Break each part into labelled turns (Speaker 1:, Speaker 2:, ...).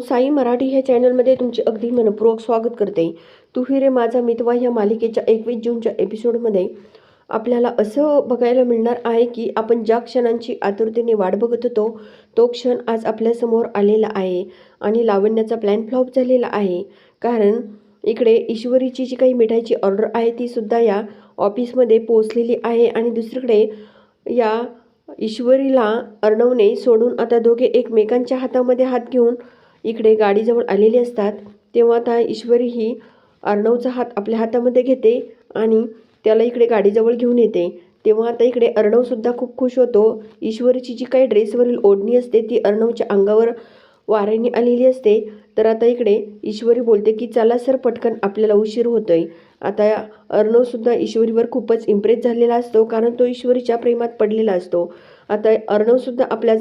Speaker 1: साई मराठी ह्या चॅनलमध्ये तुमचे अगदी मनपूर्वक स्वागत करते. तू ही रे माझा मितवा ह्या मालिकेच्या एकवीस जूनच्या एपिसोडमध्ये. आपल्याला असं बघायला मिळणार आहे की आपण ज्या क्षणांची आतुरतेने वाट बघत होतो तो क्षण आज आपल्यासमोर आलेला आहे आणि लावण्याचा प्लॅन फ्लॉप झालेला आहे. कारण इकडे ईश्वरीची जी काही मिठाईची ऑर्डर आहे ती सुद्धा या ऑफिसमध्ये पोहोचलेली आहे आणि दुसरीकडे या ईश्वरीला अर्णवने सोडून आता दोघे एकमेकांच्या हातामध्ये हात घेऊन इकडे गाडीजवळ आलेले असतात तेव्हा आता ईश्वरी ही अर्णवचा हात आपल्या हातामध्ये घेते आणि त्याला इकडे गाडीजवळ घेऊन येते. तेव्हा आता इकडे अर्णवसुद्धा खूप खुश होतो. ईश्वरीची जी काही ड्रेसवरील ओढणी असते ती अर्णवच्या अंगावर वाऱ्याने आलेली असते. तर आता इकडे ईश्वरी बोलते की चला सर पटकन आपल्याला उशीर होतोय. आता अर्णवसुद्धा ईश्वरीवर खूपच इम्प्रेस झालेला असतो कारण तो ईश्वरीच्या प्रेमात पडलेला असतो. आता अर्णवसुद्धा आपल्या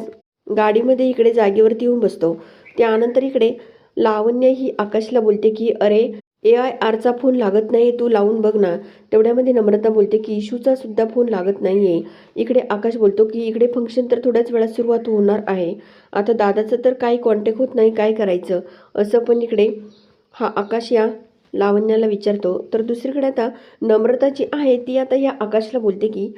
Speaker 1: गाडीमध्ये इकडे जागेवरती येऊन बसतो. त्यानंतर इकडे लावण्य ही आकाशला बोलते की अरे ए आय आरचा फोन लागत नाही तू लावून बघ ना. तेवढ्यामध्ये नम्रता बोलते की इशूचा सुद्धा फोन लागत नाही आहे इकडे आकाश बोलतो की इकडे फंक्शन तर थोड्याच वेळात सुरुवात होणार आहे. आता दादाचं तर काही कॉन्टॅक्ट होत नाही काय करायचं? असं पण इकडे हा आकाश या लावण्याला विचारतो. तर दुसरीकडे आता नम्रता जी आहे ती आता या आकाशला बोलते की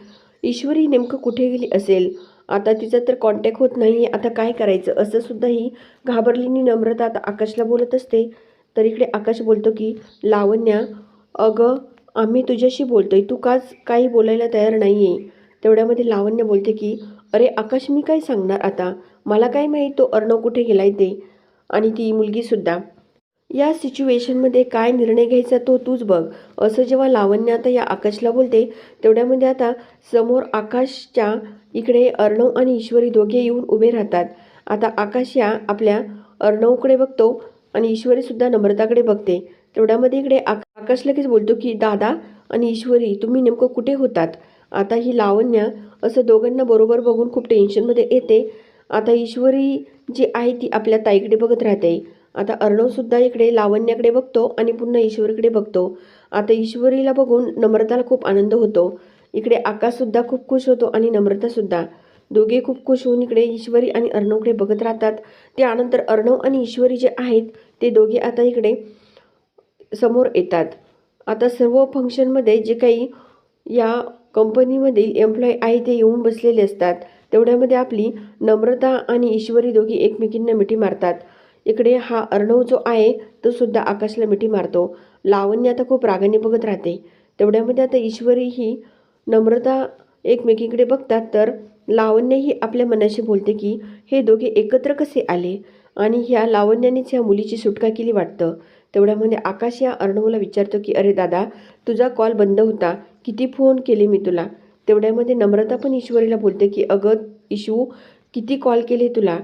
Speaker 1: ईश्वरी नेमकं कुठे गेली असेल? आता तिचा तर कॉन्टॅक्ट होत नाही. आहे आता काय करायचं? असं सुद्धा ही घाबरलेली नम्रता आता आकाशला बोलत असते. तर इकडे आकाश बोलतो की लावण्या अगं आम्ही तुझ्याशी बोलतोय. तू काच काही बोलायला तयार नाही आहे तेवढ्यामध्ये लावण्य बोलते की अरे आकाश मी काय सांगणार आता? मला काय माहीत तो अर्णव कुठे गेलाय ते? आणि ती मुलगीसुद्धा या सिच्युएशनमध्ये काय निर्णय घ्यायचा तो तूच बघ. असं जेव्हा लावण्य आता या आकाशला बोलते तेवढ्यामध्ये आता समोर आकाशच्या इकडे अर्णव आणि ईश्वरी दोघे येऊन उभे राहतात. आता आकाश या आपल्या अर्णवकडे बघतो आणि ईश्वरीसुद्धा नम्रताकडे बघते. तेवढ्यामध्ये इकडे आकाश लगेच बोलतो की दादा आणि ईश्वरी तुम्ही नेमकं कुठे होतात? आता ही लावण्य असं दोघांना बरोबर बघून खूप टेन्शनमध्ये येते. आता ईश्वरी जी आहे ती आपल्या ताईकडे बघत राहते. आता अर्णवसुद्धा इकडे लावण्याकडे बघतो आणि पुन्हा ईश्वरीकडे बघतो. आता ईश्वरीला बघून नम्रताला खूप आनंद होतो. इकडे आकाशसुद्धा खूप खुश होतो आणि नम्रतासुद्धा. दोघे खूप खुश होऊन इकडे ईश्वरी आणि अर्णवकडे बघत राहतात. त्यानंतर अर्णव आणि ईश्वरी जे आहेत ते दोघे आता इकडे समोर येतात. आता सर्व फंक्शनमध्ये जे काही या कंपनीमधील एम्प्लॉई आहे ते येऊन बसलेले असतात. तेवढ्यामध्ये आपली नम्रता आणि ईश्वरी दोघी एकमेकींना मिठी मारतात. इकडे हा अर्णव जो आहे तो सुद्धा आकाशला मिठी मारतो. लावण्य आता खूप रागाने बघत राहते. तेवढ्यामध्ये आता ईश्वरी ही नम्रता एकमेकीकडे बघतात तर लावण्यही आपल्या मनाशी बोलते की हे दोघे एकत्र कसे आले? आणि ह्या लावण्यानेच ह्या मुलीची सुटका केली वाटतं? तेवढ्यामध्ये आकाश या अर्णवला विचारतो की अरे दादा तुझा कॉल बंद होता. किती फोन केले मी तुला? तेवढ्यामध्ये नम्रता पण ईश्वरीला बोलते की अगं इशू किती कॉल केले तुला?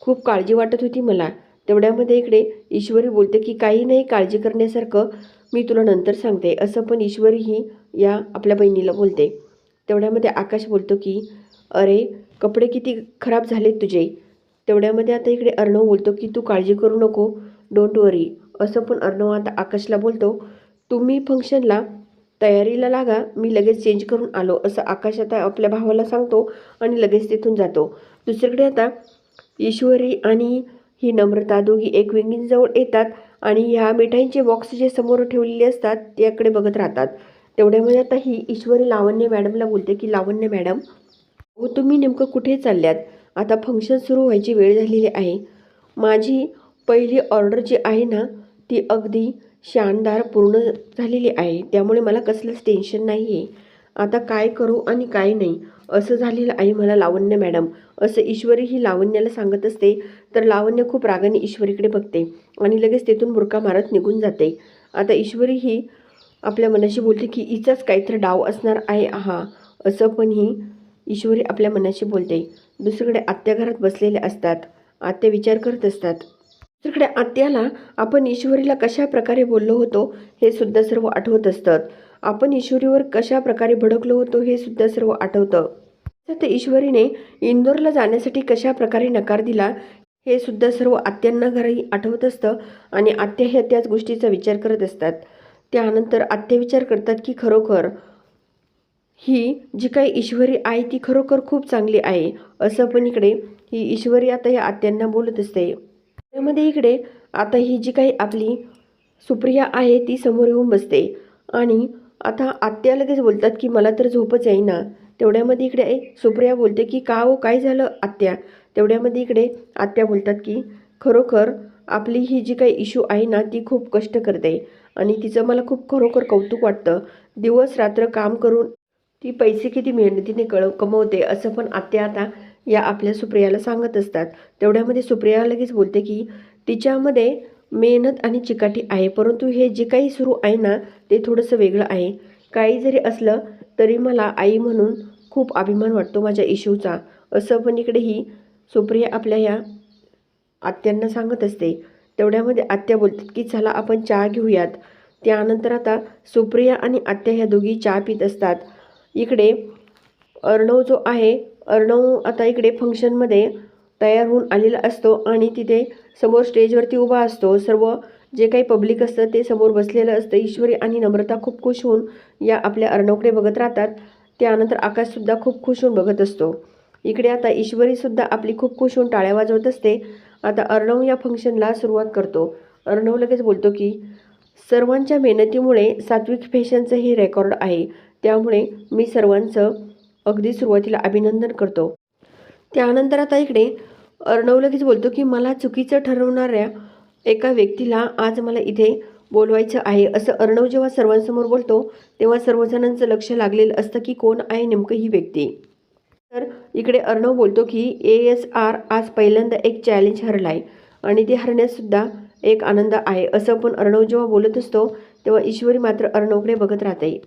Speaker 1: खूप काळजी वाटत होती मला. तेवढ्यामध्ये इकडे ईश्वरी बोलते की काही नाही काळजी करण्यासारखं मी तुला नंतर सांगते. असं पण ईश्वरी ही या आपल्या बहिणीला बोलते. तेवढ्यामध्ये आकाश बोलतो की अरे कपडे किती खराब झालेत तुझे. तेवढ्यामध्ये आता इकडे अर्णव बोलतो की तू काळजी करू नको डोंट वरी असं पण अर्णव आता आकाशला बोलतो. तुम्ही फंक्शनला तयारीला लागा मी लगेच चेंज करून आलो असं आकाश आता आपल्या भावाला सांगतो आणि लगेच तिथून जातो. दुसरीकडे आता ईश्वरी आणि ही नम्रता दोघी एक विंगींजवळ येतात आणि ह्या मिठाईंचे बॉक्स जे समोर ठेवलेले असतात त्याकडे बघत राहतात. तेवढ्यामध्ये आता ही ईश्वरी लावण्य मॅडमला बोलते की लावण्य मॅडम हो तुम्ही नेमकं कुठे चालल्यात? आता फंक्शन सुरू व्हायची वेळ झालेली आहे. माझी पहिली ऑर्डर जी आहे ना ती अगदी शानदार पूर्ण झालेली आहे. त्यामुळे मला कसलंच टेन्शन नाही आहे आता काय करू आणि काय नाही असं झालेलं आहे मला लावण्य मॅडम. असं ईश्वरी ही लावण्याला सांगत असते तर लावण्य खूप रागाने ईश्वरीकडे बघते आणि लगेच तेथून बुरका मारत निघून जाते. आता ईश्वरी ही आपल्या मनाशी बोलते की हिचाच काहीतरी डाव असणार आहे. हा असं पण ही ईश्वरी आपल्या मनाशी बोलते. दुसरीकडे आत्या घरात बसलेले असतात. आत्या विचार करत असतात. दुसरीकडे आत्याला आपण ईश्वरीला कशा प्रकारे बोललो होतो हे सुद्धा सर्व आठवत असतात. आपण ईश्वरीवर कशा प्रकारे भडकलो होतो हे सुद्धा सर्व आठवतं. तर ईश्वरीने इंदोरला जाण्यासाठी कशा प्रकारे नकार दिला हे सुद्धा सर्व आत्यांना घरी आठवत असतं आणि आत्या ह्या त्याच गोष्टीचा विचार करत असतात. त्यानंतर आत्या विचार करतात की खरोखर ही जी काही ईश्वरी आहे ती खरोखर खूप चांगली आहे. असं पण इकडे ही ईश्वरी आता या आत्यांना बोलत असते. त्यामध्ये इकडे आता ही जी काही आपली सुप्रिया आहे ती समोर येऊन बसते. आणि आता आत्या लगेच बोलतात की मला तर झोपच येईना. तेवढ्यामध्ये इकडे सुप्रिया बोलते की का हो काय झालं आत्या? तेवढ्यामध्ये इकडे आत्या बोलतात की खरोखर आपली ही जी काही इशू आहे ना ती खूप कष्ट करते. आणि तिचं मला खूप खरोखर कौतुक वाटतं. दिवस रात्र काम करून ती पैसे किती मेहनतीने कळ कमवते असं पण आत्या आता या आपल्या सुप्रियाला सांगत असतात. तेवढ्यामध्ये सुप्रिया लगेच बोलते की तिच्यामध्ये मेहनत आणि चिकाटी आहे परंतु हे जे काही सुरू आहे ना ते थोडंसं वेगळं आहे. काही जरी असलं तरी मला आई म्हणून खूप अभिमान वाटतो माझ्या इशूचा. असं पण इकडे ही सुप्रिया आपल्या या आत्यांना सांगत असते. तेवढ्यामध्ये आत्या बोलतात की चला आपण चहा घेऊयात. त्यानंतर आता सुप्रिया आणि आत्या ह्या दोघी चहा पित असतात. इकडे अर्णव जो आहे अर्णव आता इकडे फंक्शनमध्ये तयार होऊन आलेला असतो आणि तिथे समोर स्टेजवरती उभा असतो. सर्व जे काही पब्लिक असतं ते समोर बसलेलं असतं. ईश्वरी आणि नम्रता खूप खुश होऊन या आपल्या अर्णवकडे बघत राहतात. त्यानंतर आकाशसुद्धा खूप खुश होऊन बघत असतो. इकडे आता ईश्वरीसुद्धा आपली खूप खुश होऊन टाळ्या वाजवत असते. आता अर्णव या फंक्शनला सुरुवात करतो. अर्णव लगेच बोलतो की सर्वांच्या मेहनतीमुळे सात्विक फॅशनचं हे रेकॉर्ड आहे. त्यामुळे मी सर्वांचं अगदी सुरुवातीला अभिनंदन करतो. त्यानंतर आता इकडे अर्णव लगेच बोलतो की मला चुकीचं ठरवणाऱ्या एका व्यक्तीला आज मला इथे बोलवायचं आहे. असं अर्णव जेव्हा सर्वांसमोर बोलतो तेव्हा सर्वजणांचं लक्ष लागलेलं असतं की कोण आहे नेमकं ही व्यक्ती. तर इकडे अर्णव बोलतो की ए एस आर आज पहिल्यांदा एक चॅलेंज हरला आहे आणि ते हरण्यातसुद्धा एक आनंद आहे. असं पण अर्णव जेव्हा बोलत असतो तेव्हा ईश्वरी मात्र अर्णवकडे बघत राहते.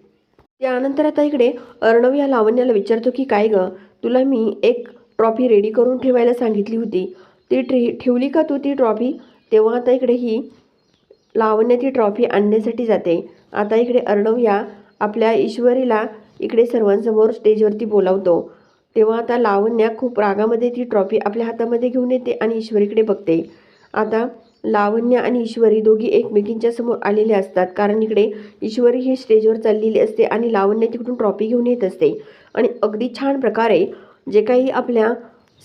Speaker 1: त्यानंतर आता इकडे अर्णव या लावण्याला विचारतो की काय गं तुला मी एक ट्रॉफी रेडी करून ठेवायला सांगितली होती. ती ट्रे ठेवली का तू ती ट्रॉफी? तेव्हा आता इकडे ही लावण्य ती ट्रॉफी आणण्यासाठी जाते. आता इकडे अर्णव या आपल्या ईश्वरीला इकडे सर्वांसमोर स्टेजवरती बोलावतो. तेव्हा आता लावण्या खूप रागामध्ये ती ट्रॉफी आपल्या हातामध्ये घेऊन येते आणि ईश्वरीकडे बघते. आता लावण्य आणि ईश्वरी दोघी एकमेकींच्या समोर आलेले असतात. कारण इकडे ईश्वरी ही स्टेजवर चाललेली असते आणि लावण्य तिकडून ट्रॉफी घेऊन येत असते. आणि अगदी छान प्रकारे जे काही आपल्या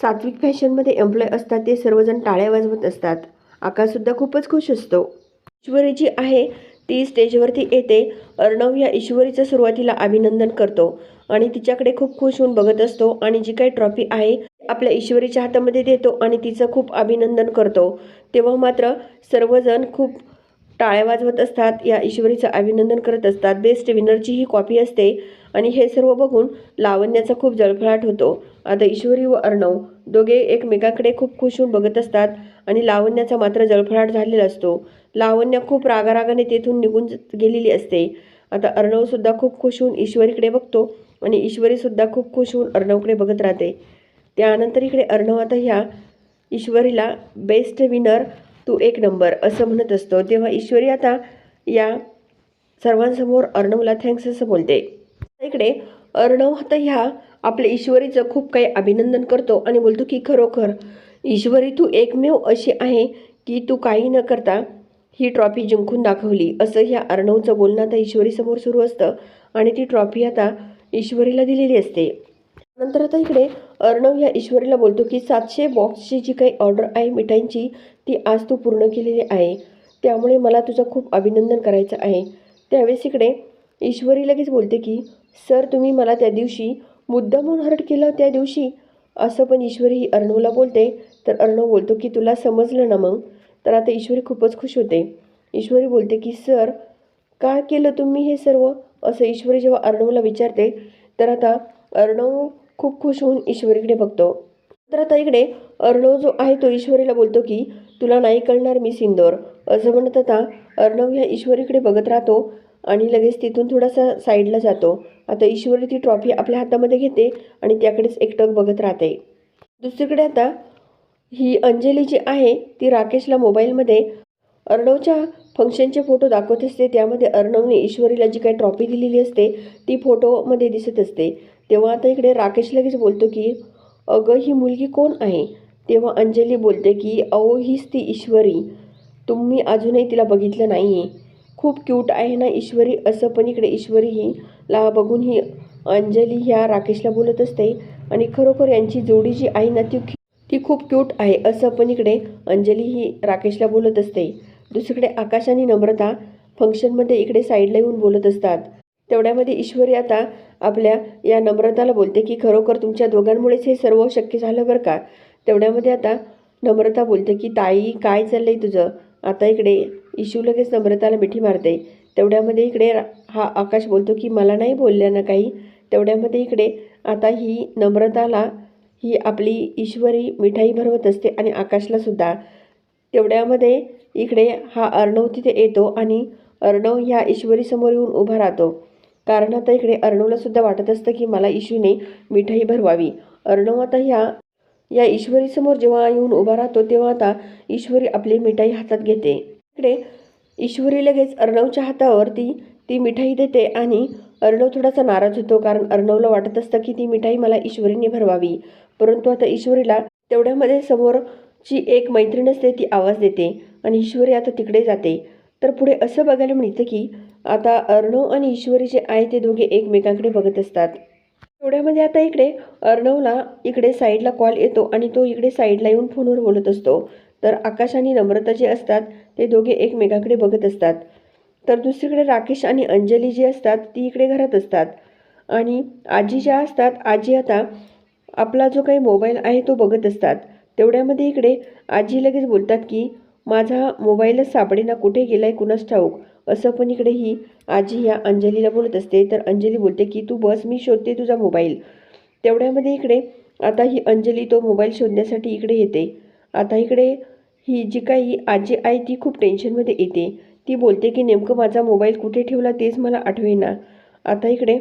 Speaker 1: सात्विक फॅशनमध्ये एम्प्लॉय असतात ते सर्वजण टाळ्या वाजवत असतात. आकाशसुद्धा खूपच खुश असतो. ईश्वरी जी आहे ती स्टेजवरती येते. अर्णव या ईश्वरीचं सुरुवातीला अभिनंदन करतो. आणि तिच्याकडे खूप खुश होऊन बघत असतो आणि जी काही ट्रॉफी आहे आपल्या ईश्वरीच्या हातामध्ये देतो आणि तिचं खूप अभिनंदन करतो. तेव्हा मात्र सर्वजण खूप टाळ्या वाजवत असतात या ईश्वरीचं अभिनंदन करत असतात. बेस्ट विनरची ही कॉपी असते आणि हे सर्व बघून लावण्याचा खूप जळफळाट होतो. आता ईश्वरी व अर्णव दोघे एकमेकाकडे खूप खुश होऊन बघत असतात आणि लावण्याचा मात्र जळफळाट झालेला असतो. लावण्य खूप रागारागाने तेथून निघून गेलेली असते. आता अर्णवसुद्धा खूप खुश होऊन ईश्वरीकडे बघतो आणि ईश्वरीसुद्धा खूप खुश होऊन अर्णवकडे बघत राहते. त्यानंतर इकडे अर्णव आता ह्या ईश्वरीला बेस्ट विनर तू एक नंबर असं म्हणत असतो. तेव्हा ईश्वरी आता या सर्वांसमोर अर्णवला थँक्स असं बोलते. इकडे अर्णव आता ह्या आपल्या ईश्वरीचं खूप काही अभिनंदन करतो आणि बोलतो की खरोखर ईश्वरी तू एकमेव अशी आहे की तू काही न करता ही ट्रॉफी जिंकून दाखवली असं ह्या अर्णवचं बोलणं आता ईश्वरीसमोर सुरू असतं. आणि ती ट्रॉफी आता ईश्वरीला दिलेली असते. नंतर आता इकडे अर्णव या ईश्वरीला बोलतो की सातशे बॉक्सची जी काही ऑर्डर आहे मिठाईंची ती आज तू पूर्ण केलेली आहे. त्यामुळे मला तुझं खूप अभिनंदन करायचं आहे. त्यावेळेस इकडे ईश्वरी लगेच बोलते की सर तुम्ही मला त्या दिवशी मुद्दामून हर्ट केलं त्या दिवशी? असं पण ईश्वरी ही अर्णवला बोलते. तर अर्णव बोलतो की तुला समजलं ना मग? तर आता ईश्वरी खूपच खुश होते. ईश्वरी बोलते की सर का केलं तुम्ही हे सर्व? असं ईश्वरी जेव्हा अर्णवला विचारते तर आता अर्णव खूप खुश होऊन ईश्वरीकडे बघतो. तर आता इकडे अर्णव जो आहे तो ईश्वरीला बोलतो की तुला नाही कळणार मी सिंदोर. असं म्हणत आता अर्णव ह्या ईश्वरीकडे बघत राहतो आणि लगेच तिथून थोडासा साईडला जातो. आता ईश्वरी ती ट्रॉफी आपल्या हातामध्ये घेते आणि त्याकडेच एकटक बघत राहते. दुसरीकडे आता ही अंजली जी आहे ती राकेशला मोबाईलमध्ये अर्णवच्या फंक्शनचे फोटो दाखवत असते. त्यामध्ये अर्णवने ईश्वरीला जी काही ट्रॉफी दिलेली असते ती फोटोमध्ये दिसत असते. तेव्हा आता इकडे राकेश लगेच बोलतो की अगं ही मुलगी कोण आहे? तेव्हा अंजली बोलते की अहो हीच ती ईश्वरी. तुम्ही अजूनही तिला बघितलं नाही आहे खूप क्यूट आहे ना ईश्वरी? असं पण इकडे ईश्वरी ही ला बघून ही अंजली ह्या राकेशला बोलत असते. आणि खरोखर यांची जोडी जी आहे ना ती ती खूप क्यूट आहे. असं पण इकडे अंजली ही राकेशला बोलत असते. दुसरीकडे आकाश आणि नम्रता फंक्शनमध्ये इकडे साईडला येऊन बोलत असतात. तेवढ्यामध्ये ईश्वरी आता आपल्या या नम्रताला बोलते की खरोखर तुमच्या दोघांमुळेच हे सर्व शक्य झालं बरं का? तेवढ्यामध्ये आता नम्रता बोलते की ताई काय चाललंय तुझं? आता इकडे इशू लगेच नम्रताला मिठी मारते. तेवढ्यामध्ये इकडे हा आकाश बोलतो की मला नाही बोलल्या ना काही? तेवढ्यामध्ये इकडे आता ही नम्रताला ही आपली ईश्वरी मिठाई भरवत असते आणि आकाशलासुद्धा तेवढ्यामध्ये इकडे हा अर्णव तिथे येतो आणि अर्णव ह्या ईश्वरीसमोर येऊन उभा राहतो. कारण आता इकडे अर्णवला सुद्धा वाटत असतं की मला इशूने मिठाई भरवावी. अर्णव आता ह्या या ईश्वरीसमोर जेव्हा येऊन उभा राहतो तेव्हा आता ईश्वरी आपली मिठाई हातात घेते. इकडे ईश्वरी लगेच अर्णवच्या हातावरती ती मिठाई देते आणि अर्णव थोडासा नाराज होतो कारण अर्णवला वाटत असतं की ती मिठाई मला ईश्वरीने भरवावी. परंतु आता ईश्वरीला तेवढ्यामध्ये समोर जी एक मैत्रीण असते ती आवाज देते आणि ईश्वरी आता तिकडे जाते. तर पुढे असं बघायला मिळतं की आता अर्णव आणि ईश्वरी जे आहे ते दोघे एकमेकांकडे बघत असतात. तेवढ्यामध्ये आता इकडे अर्णवला इकडे साईडला कॉल येतो आणि तो इकडे साईडला येऊन फोनवर बोलत असतो. तर आकाश आणि नम्रता जे असतात ते दोघे एकमेकांकडे बघत असतात. तर दुसरीकडे राकेश आणि अंजली जी असतात ती इकडे घरात असतात. आणि आजी ज्या असतात आजी आता आपला जो काही मोबाईल आहे तो बघत असतात. तेवढ्यामध्ये इकडे आजी लगेच बोलतात की माझा मोबाईलच सापडेना कुठे गेलाय कुणास ठाऊक? असं पण इकडे ही आजी ह्या अंजलीला बोलत असते. तर अंजली बोलते की तू बस मी शोधते तुझा मोबाईल. तेवढ्यामध्ये इकडे आता ही अंजली तो मोबाईल शोधण्यासाठी इकडे येते. आता इकडे ही जी काही आजी आहे ती खूप टेन्शनमध्ये येते. ती बोलते की नेमकं माझा मोबाईल कुठे ठेवला तेच मला आठवेना. आता इकडे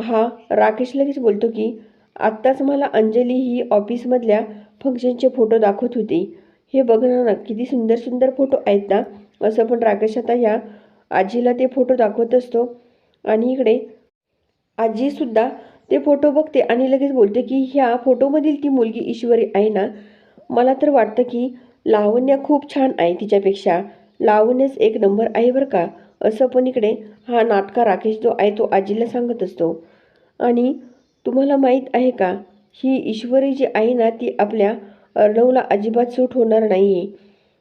Speaker 1: हा राकेश लगेच बोलतो की आत्ताच मला अंजली ही ऑफिसमधल्या फंक्शनचे फोटो दाखवत होती. हे बघणार ना किती सुंदर सुंदर फोटो आहेत ना? असं पण राकेश आता ह्या आजीला ते फोटो दाखवत असतो. आणि इकडे आजीसुद्धा ते फोटो बघते आणि लगेच बोलते की ह्या फोटोमधील ती मुलगी ईश्वरी आहे ना? मला तर वाटतं की लावण्या खूप छान आहे तिच्यापेक्षा. लावण्यास एक नंबर आहे बरं का? असं पण इकडे हा नाटका राकेश जो आहे तो आजीला सांगत असतो. आणि तुम्हाला माहीत आहे का ही ईश्वरी जी आहे ना ती आपल्या अर्णवला अजिबात सूट होणार नाही आहे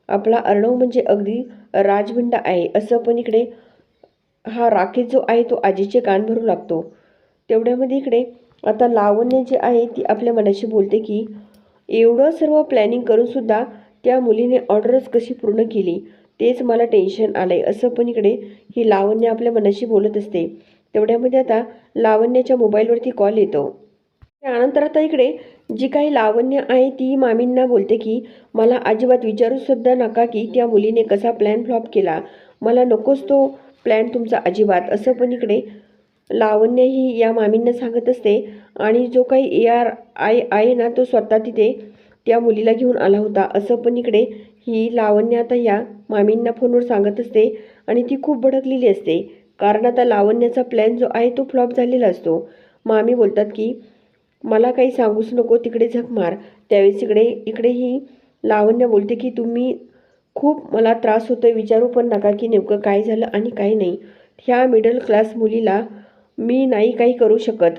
Speaker 1: आपला अर्णव म्हणजे अगदी राजबिंडा आहे. असं पण इकडे हा राकेश जो आहे तो आजीचे कान भरू लागतो. तेवढ्यामध्ये इकडे आता लावण्य जे आहे ती आपल्या मनाशी बोलते की एवढं सर्व प्लॅनिंग करूनसुद्धा त्या मुलीने ऑर्डरच कशी पूर्ण केली? तेच मला टेन्शन आलं आहे असं पण इकडे ही लावण्य आपल्या मनाशी बोलत असते. तेवढ्यामध्ये आता लावण्याच्या मोबाईलवरती कॉल येतो. त्यानंतर आता इकडे जी काही लावण्य आहे ती मामींना बोलते की मला अजिबात विचारूसुद्धा नका की त्या मुलीने कसा प्लॅन फ्लॉप केला. मला नकोच तो प्लॅन तुमचा अजिबात. असं पण इकडे लावण्य ही या मामींना सांगत असते. आणि जो काही ए आर आय आहे ना तो स्वतः तिथे त्या मुलीला घेऊन आला होता. असं पण इकडे ही लावण्य आता या मामींना फोनवर सांगत असते. आणि ती खूप भडकलेली असते. कारण आता लावण्याचा प्लॅन जो आहे तो फ्लॉप झालेला असतो. मामी बोलतात की मला काही सांगूच नको तिकडे झक मार. त्यावेळेस इकडे इकडेही लावण्य बोलते की तुम्ही खूप मला त्रास होतोय विचारू पण नका की नेमकं काय झालं आणि काय नाही. ह्या मिडल क्लास मुलीला मी नाही काही करू शकत.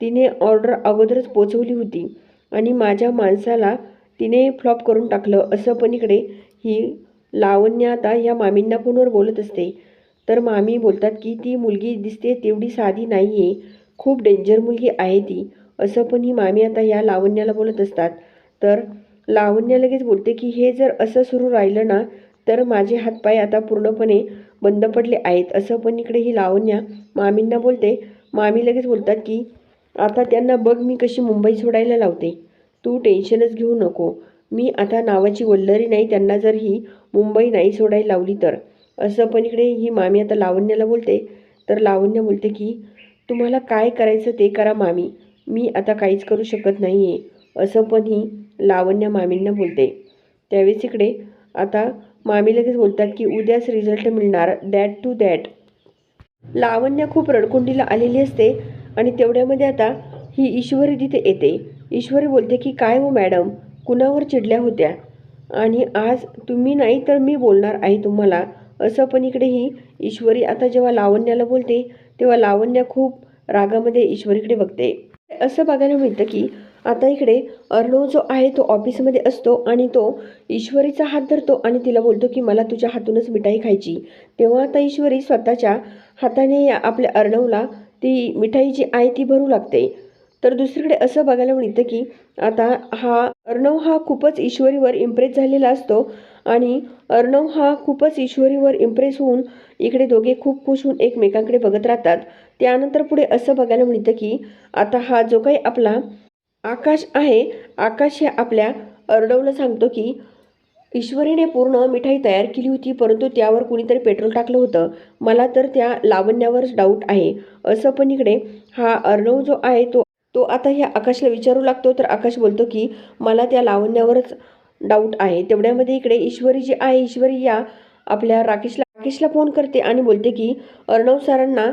Speaker 1: तिने ऑर्डर अगोदरच पोचवली होती आणि माझ्या माणसाला तिने फ्लॉप करून टाकलं. असं पण इकडे ही लावण्य आता ह्या मामींना फोनवर बोलत असते. तर मामी बोलतात की ती मुलगी दिसते तेवढी साधी नाही आहे खूप डेंजर मुलगी आहे ती. असं पण ही मामी आता या लावण्याला बोलत असतात. तर लावण्या लगेच बोलते की हे जर असं सुरू राहिलं ना तर माझे हातपाय आता पूर्णपणे बंद पडले आहेत. असं पण इकडे ही लावण्या मामींना बोलते. मामी लगेच बोलतात की आता त्यांना बघ मी कशी मुंबई सोडायला लावते. तू टेन्शनच घेऊ नको. मी आता नावाची वल्लरी नाही त्यांना जर ही मुंबई नाही सोडायला लावली तर. असं पण इकडे ही मामी आता लावण्याला बोलते. तर लावण्य बोलते की तुम्हाला काय करायचं ते करा मामी. मी आता काहीच करू शकत नाही आहे असं पण ही लावण्य मामींना बोलते. त्यावेळेस इकडे आता मामी लगेच बोलतात की उद्याच रिझल्ट मिळणार दॅट टू दॅट लावण्य खूप रडकुंडीला आलेली असते आणि तेवढ्यामध्ये आता ही ईश्वरी तिथे येते. ईश्वरी बोलते की काय हो मॅडम कुणावर चिडल्या होत्या? आणि आज तुम्ही नाही तर मी बोलणार आहे तुम्हाला. असं पण इकडे ही ईश्वरी आता जेव्हा लावण्याला बोलते तेव्हा लावण्य खूप रागामध्ये ईश्वरीकडे बघते. असं बघायला मिळतं की आता इकडे अर्णव जो आहे तो ऑफिसमध्ये असतो आणि तो ईश्वरीचा हात धरतो आणि तिला बोलतो की मला तुझ्या हातूनच मिठाई खायची. तेव्हा आता ईश्वरी स्वतःच्या हाताने या आपल्या अर्णवला ती मिठाई जी आहे ती भरू लागते. तर दुसरीकडे असं बघायला मिळतं की आता हा अर्णव हा खूपच ईश्वरीवर इम्प्रेस झालेला असतो. आणि अर्णव हा खूपच ईश्वरीवर इम्प्रेस होऊन इकडे दोघे खूप खुश होऊन एकमेकांकडे बघत राहतात. त्यानंतर पुढे असं बघायला मिळतं की आता हा जो काही आपला आकाश आहे आकाश हे आपल्या अर्णवला सांगतो की ईश्वरीने पूर्ण मिठाई तयार केली होती परंतु त्यावर कुणीतरी पेट्रोल टाकलं होतं. मला तर त्या लावण्यावरच डाऊट आहे. असं पण इकडे हा अर्णव जो आहे तो तो आता ह्या आकाशला विचारू लागतो. तर आकाश बोलतो की मला त्या लावण्यावरच डाऊट आहे. तेवढ्यामध्ये इकडे ईश्वरी जी आहे ईश्वरी या आपल्या राकेशला राकेशला फोन करते आणि बोलते की अर्णव सरांना